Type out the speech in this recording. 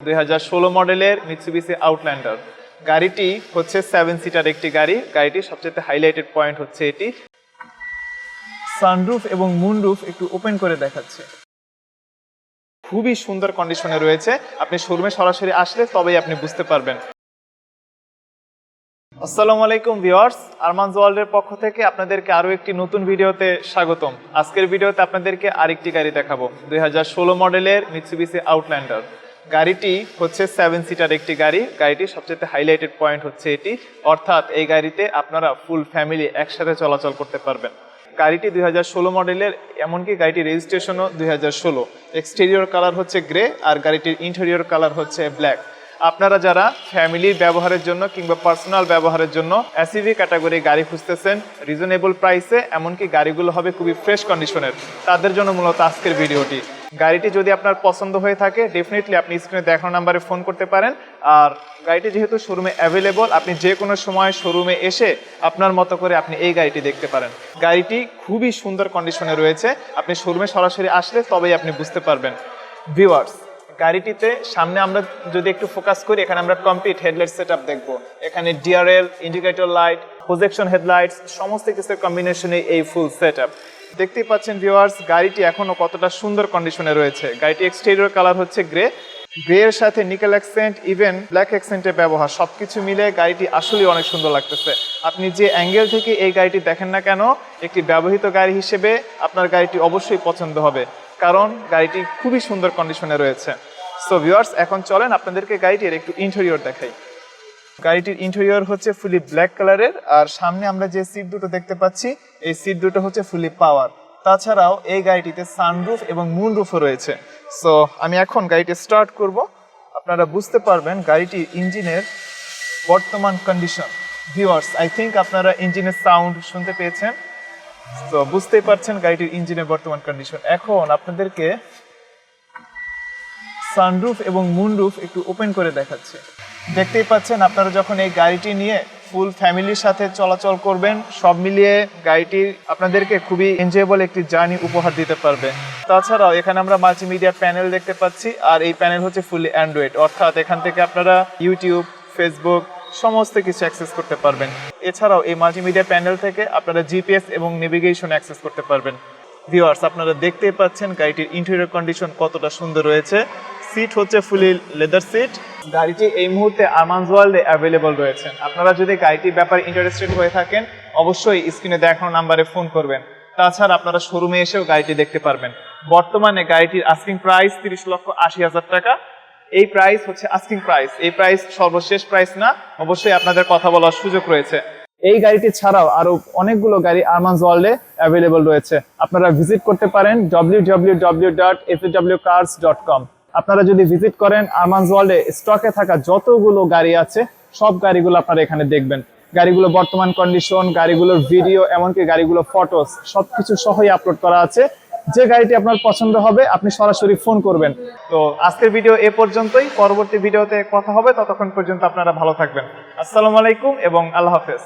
দুই মডেলের Mitsubishi Outlander গাড়িটি হচ্ছে সেভেন সিটার একটি গাড়ি। গাড়িটির সবচেয়ে হাইলাইটেড পয়েন্ট হচ্ছে এটি। সানরুফ এবং মুনরুফ একটু ওপেন করে দেখাচ্ছে। খুবই সুন্দর কন্ডিশনে রয়েছে। আপনি শোরুমে সরাসরি আসলে তবেই আপনি বুঝতে পারবেন। আসসালামু আলাইকুম ভিউয়ার্স আরমানজ ওয়ার্ল্ডের পক্ষ থেকে আপনাদেরকে আরও একটি নতুন ভিডিওতে স্বাগতম। আজকের ভিডিওতে আপনাদেরকে আরেকটি গাড়ি দেখাবো। দুই হাজার ষোলো মডেলের মিৎসুবিসি আউটল্যান্ডার গাড়িটি হচ্ছে সেভেন সিটার একটি গাড়ি। গাড়িটির সবচেয়ে হাইলাইটেড পয়েন্ট হচ্ছে এটি। অর্থাৎ এই গাড়িতে আপনারা ফুল ফ্যামিলি একসাথে চলাচল করতে পারবেন। গাড়িটি দুই হাজার ষোলো মডেলের, এমনকি গাড়িটির রেজিস্ট্রেশনও দুই হাজার ষোলো। এক্সটেরিয়র কালার হচ্ছে গ্রে আর গাড়িটির ইন্টেরিয়র কালার হচ্ছে ব্ল্যাক আপনারা যারা ফ্যামিলির ব্যবহারের জন্য কিংবা পার্সোনাল ব্যবহারের জন্য এসইভি ক্যাটাগরি গাড়ি খুঁজতেছেন রিজনেবল প্রাইসে এমনকি গাড়িগুলো হবে খুবই ফ্রেশ কন্ডিশনের তাদের জন্য মূলত আজকের ভিডিওটি গাড়িটি যদি আপনার পছন্দ হয়ে থাকে ডেফিনেটলি আপনি স্ক্রিনে দেখানো নাম্বারে ফোন করতে পারেন। আর গাড়িটি যেহেতু শোরুমে অ্যাভেলেবল আপনি যে কোনো সময় শোরুমে এসে আপনার মতো করে আপনি এই গাড়িটি দেখতে পারেন। গাড়িটি খুবই সুন্দর কন্ডিশনে রয়েছে। আপনি শোরুমে সরাসরি আসলে তবেই আপনি বুঝতে পারবেন। ভিউয়ার্স গাড়িটিতে সামনে আমরা যদি একটু ফোকাস করি, এখানে আমরা কমপ্লিট হেডলাইট সেট আপ দেখব। এখানে DRL indicator light projection headlights সমস্ত কিছুর কম্বিনেশনে এই ফুল সেট আপ দেখতেই পাচ্ছেন ভিউয়ার্স গাড়িটি এখনও কতটা সুন্দর কন্ডিশনে রয়েছে। গাড়িটি এক্সটেরিয়র কালার হচ্ছে গ্রে গ্রে এর সাথে নিকেল অ্যাক্সেন্ট ইভেন ব্ল্যাক অ্যাক্সেন্টের ব্যবহার, সবকিছু মিলে গাড়িটি আসলেই অনেক সুন্দর লাগতেছে। আপনি যে অ্যাঙ্গেল থেকে এই গাড়িটি দেখেন না কেন, একটি ব্যবহৃত গাড়ি হিসেবে আপনার গাড়িটি অবশ্যই পছন্দ হবে, কারণ গাড়িটি খুবই সুন্দর কন্ডিশনে রয়েছে। সো ভিউয়ার্স এখন চলেন আপনাদেরকে গাড়িটির একটু ইন্টেরিয়র দেখাই। গাড়িটির ইন্টেরিয়র হচ্ছে ফুলি ব্ল্যাক কালারের আর সামনে আমরা যে সিট দুটো দেখতে পাচ্ছি, এই সিট দুটো হচ্ছে ফুলি পাওয়ার তাছাড়াও এই গাড়িটিতে সানরুফ এবং মুনরুফও রয়েছে। সো আমি এখন গাড়িটি স্টার্ট করব। আপনারা বুঝতে পারবেন গাড়িটির ইঞ্জিনের বর্তমান কন্ডিশন ভিউয়ার্স আই থিঙ্ক আপনারা ইঞ্জিনের সাউন্ড শুনতে পেয়েছেন। তো বুঝতেই পারছেন গাড়িটির ইঞ্জিনের বর্তমান কন্ডিশন এখন আপনাদেরকে সানরুফ এবং মুনরুফ একটু ওপেন করে দেখাচ্ছে। দেখতেই পাচ্ছেন, আপনারা যখন এই গাড়িটি নিয়ে ফুল ফ্যামিলির সাথে চলাচল করবেন, সব মিলিয়ে গাড়িটি আপনাদেরকে খুবই এনজয়েবল একটি জার্নি উপহার দিতে পারবে। তাছাড়াও এখানে আমরা মাল্টিমিডিয়া প্যানেল দেখতে পাচ্ছি, আর এই প্যানেল হচ্ছে ফুলি অ্যান্ড্রয়েড অর্থাৎ এখান থেকে আপনারা ইউটিউব ফেসবুক সমস্ত কিছু অ্যাক্সেস করতে পারবেন। এছাড়াও এই মাল্টিমিডিয়া প্যানেল থেকে আপনারা জিপিএস এবং নেভিগেশন অ্যাক্সেস করতে পারবেন। ভিওয়ার্স আপনারা দেখতেই পাচ্ছেন গাড়িটির ইন্টেরিয়র কন্ডিশন কতটা সুন্দর রয়েছে। সিট হচ্ছে ফুলি লেদার সিট গাড়িটি এই মুহূর্তে আমানজ ওয়ার্ল্ডে অ্যাভেলেবল রয়েছে। আপনারা যদি গাড়িটির ব্যাপারে ইন্টারেস্টেড হয়ে থাকেন, অবশ্যই স্ক্রিনে দেখানো নাম্বারে ফোন করবেন। তাছাড়া আপনারা শোরুমে এসেও গাড়িটি দেখতে পারবেন। বর্তমানে গাড়িটির আস্কিং প্রাইস তিরিশ লক্ষ আশি হাজার টাকা। এই প্রাইস হচ্ছে আস্কিং প্রাইস এই প্রাইস সর্বশেষ প্রাইস না, অবশ্যই আপনাদের কথা বলার সুযোগ রয়েছে। এই গাড়িটি ছাড়াও আরও অনেকগুলো গাড়ি আরমানজ ওয়ার্ল্ডে অ্যাভেলেবল রয়েছে। আপনারা ভিজিট করতে পারেন www.fwcars.com আপনারা যদি ভিজিট করেন আরমানজ ওয়ার্ল্ডে স্টকে থাকা যতগুলো গাড়ি আছে, সব গাড়িগুলো আপনারা এখানে দেখবেন। গাড়িগুলো বর্তমান কন্ডিশন গাড়িগুলোর ভিডিও এমনকি গাড়িগুলো ফটোস সবকিছু সহই আপলোড করা আছে। যে গাড়িটি আপনার পছন্দ হবে, আপনি সরাসরি ফোন করবেন। তো আজকের ভিডিও এ পর্যন্তই। পরবর্তী ভিডিওতে কথা হবে। ততক্ষণ পর্যন্ত আপনারা ভালো থাকবেন। আসসালামু আলাইকুম এবং আল্লাহ হাফেজ।